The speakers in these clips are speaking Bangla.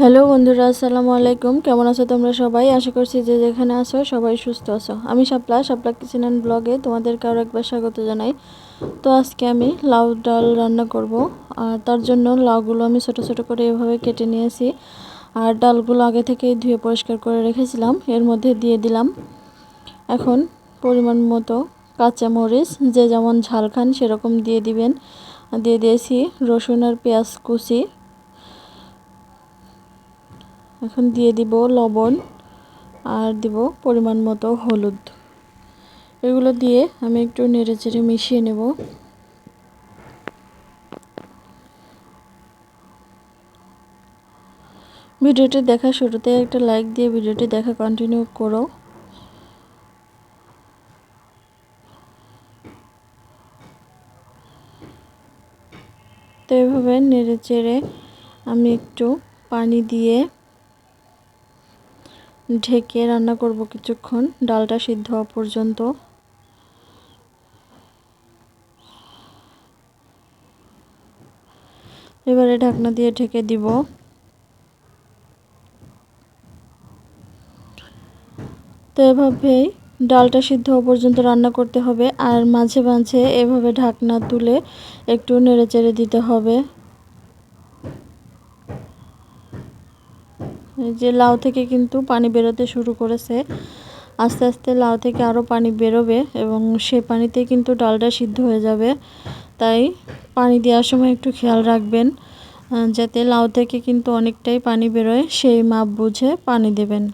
হ্যালো বন্ধুরা, আসসালামু আলাইকুম। কেমন আছো তোমরা সবাই? আশা করছি যে যেখানে আছো সবাই সুস্থ আছো। আমি শাপলা শাপলা কিচেন অ্যান্ড ব্লগে তোমাদেরকে আরও একবার স্বাগত জানাই। তো আজকে আমি লাউ ডাল রান্না করব, আর তার জন্য লাউগুলো আমি ছোট ছোট করে এভাবে কেটে নিয়েছি। আর ডালগুলো আগে থেকেই ধুয়ে পরিষ্কার করে রেখেছিলাম, এর মধ্যে দিয়ে দিলাম এখন পরিমাণ মতো কাঁচা মরিচ, যে যেমন ঝাল খান সেরকম দিয়ে দিবেন। দিয়ে দিয়েছি রসুন আর পেঁয়াজ কুচি এখন দিয়ে দিব লবণ আর দিব পরিমাণ মতো হলুদ। এগুলো দিয়ে আমি একটু নেড়ে চেড়ে মিশিয়ে নেব। ভিডিওটি দেখা শুরুতে একটা লাইক দিয়ে ভিডিওটি দেখা কন্টিনিউ করো। তো এভাবে নেড়ে চেড়ে আমি একটু পানি দিয়ে ঢেকে রান্না করব কিছুক্ষণ। ডালটা সিদ্ধ হওয়া পর্যন্ত। এবারে ঢাকনা দিয়ে ঢেকে দিব। তো এভাবেই ডালটা সিদ্ধ হওয়া পর্যন্ত রান্না করতে হবে। আর মাঝে মাঝে এভাবে ঢাকনা তুলে একটু নেড়ে চেড়ে দিতে হবে। যে লাউ থেকে কিন্তু পানি বেরোতে শুরু করেছে। আস্তে আস্তে লাউ থেকে আরও পানি বেরোবে এবং সে পানিতে কিন্তু ডালটা সিদ্ধ হয়ে যাবে। তাই পানি দেওয়ার সময় একটু খেয়াল রাখবেন যাতে লাউ থেকে কিন্তু অনেকটাই পানি বেরোয়, সেই মাপ বুঝে পানি দেবেন।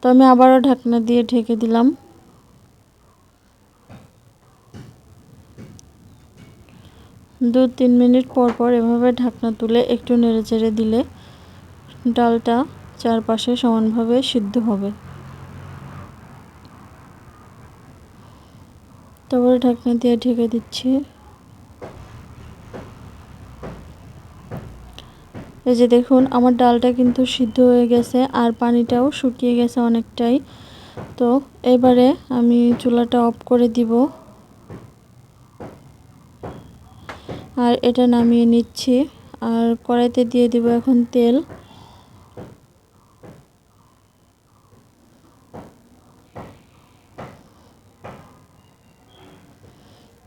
তো আমি আবারও ঢাকনা দিয়ে ঢেকে দিলাম। দু তিন মিনিট পর পর এভাবে ঢাকনা তুলে একটু নেড়ে চেড়ে দিলে ডালটা চারপাশে সমানভাবে সিদ্ধ হবে। তারপরে ঢাকনা দিয়ে ঢেকে দিচ্ছি। এই যে দেখুন, আমার ডালটা কিন্তু সিদ্ধ হয়ে গেছে আর পানিটাও শুকিয়ে গেছে অনেকটাই। তো এবারে আমি চুলাটা অফ করে দিব। আর এটা নামিয়ে নিচ্ছি। আর কড়াইতে দিয়ে দিব এখন তেল।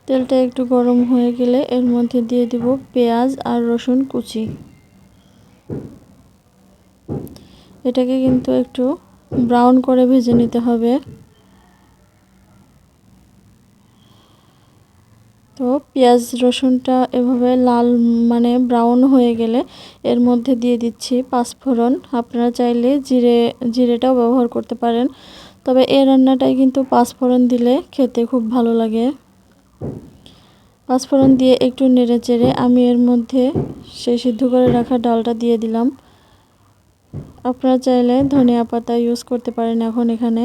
তেলটা একটু গরম হয়ে গেলে এর মধ্যে দিয়ে দিব পেঁয়াজ আর রসুন কুচি। এটাকে কিন্তু একটু ব্রাউন করে ভেজে নিতে হবে। তো পেঁয়াজ, রসুনটা এভাবে লাল মানে ব্রাউন হয়ে গেলে এর মধ্যে দিয়ে দিচ্ছি পাঁচফোড়ন। আপনারা চাইলে জিরে, জিরেটাও ব্যবহার করতে পারেন। তবে এই রান্নাটাই কিন্তু পাঁচফোড়ন দিলে খেতে খুব ভালো লাগে। পাঁচফোড়ন দিয়ে একটু নেড়ে চেড়ে আমি এর মধ্যে সেই সিদ্ধ করে রাখা ডালটা দিয়ে দিলাম। আপনারা চাইলে ধনিয়া পাতা ইউজ করতে পারেন এখন এখানে।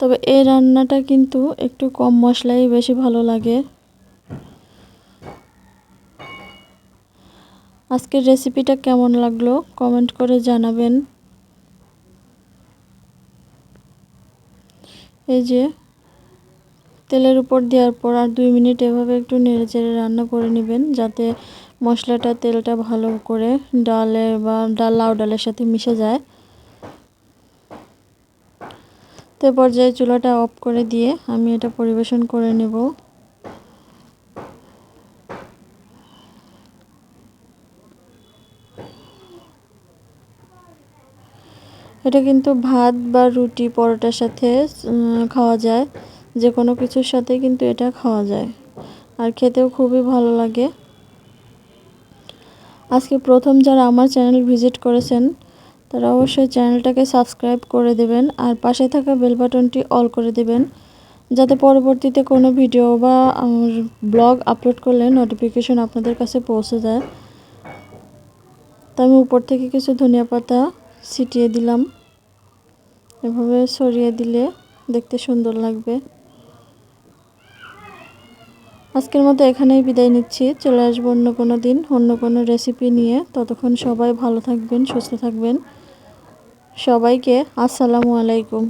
তবে এই রান্নাটা কিন্তু একটু কম মশলাই বেশি ভালো লাগে। আজকের রেসিপিটা কেমন লাগল? কমেন্ট করে জানাবেন। এই যে, তেলের উপর দেওয়ার পর আর দুই মিনিট এভাবে একটু নেড়ে চেড়ে রান্না করে নেবেন, যাতে মশলাটা, তেলটা ভালো করে ডালে বা ডাল লাউ ডালের সাথে মিশে যায়। তো পর্যায়ে চুলাটা অফ করে দিয়ে আমি এটা পরিবেশন করে নেব। এটা কিন্তু ভাত বা রুটি, পরোটার সাথে খাওয়া যায়। যে কোনো কিছুর সাথে কিন্তু এটা খাওয়া যায়। আর খেতেও খুবই ভালো লাগে। আজকে প্রথম যারা আমার চ্যানেল ভিজিট করেছেন, তারা অবশ্যই চ্যানেলটাকে সাবস্ক্রাইব করে দেবেন আর পাশে থাকা বেল বাটনটি অল করে দেবেন, যাতে পরবর্তীতে কোনো ভিডিও বা আমার ব্লগ আপলোড করলে নোটিফিকেশন আপনাদের কাছে পৌঁছে যায়। তো আমি উপর থেকে কিছু ধনিয়া পাতা ছিটিয়ে দিলাম। এভাবে সরিয়ে দিলে দেখতে সুন্দর লাগবে। আজকের মতো এখানেই বিদায় নিচ্ছি। চলে আসব অন্য কোনো দিন, অন্য কোনো রেসিপি নিয়ে। ততক্ষণ সবাই ভালো থাকবেন, সুস্থ থাকবেন। সবাইকে আসসালামু আলাইকুম।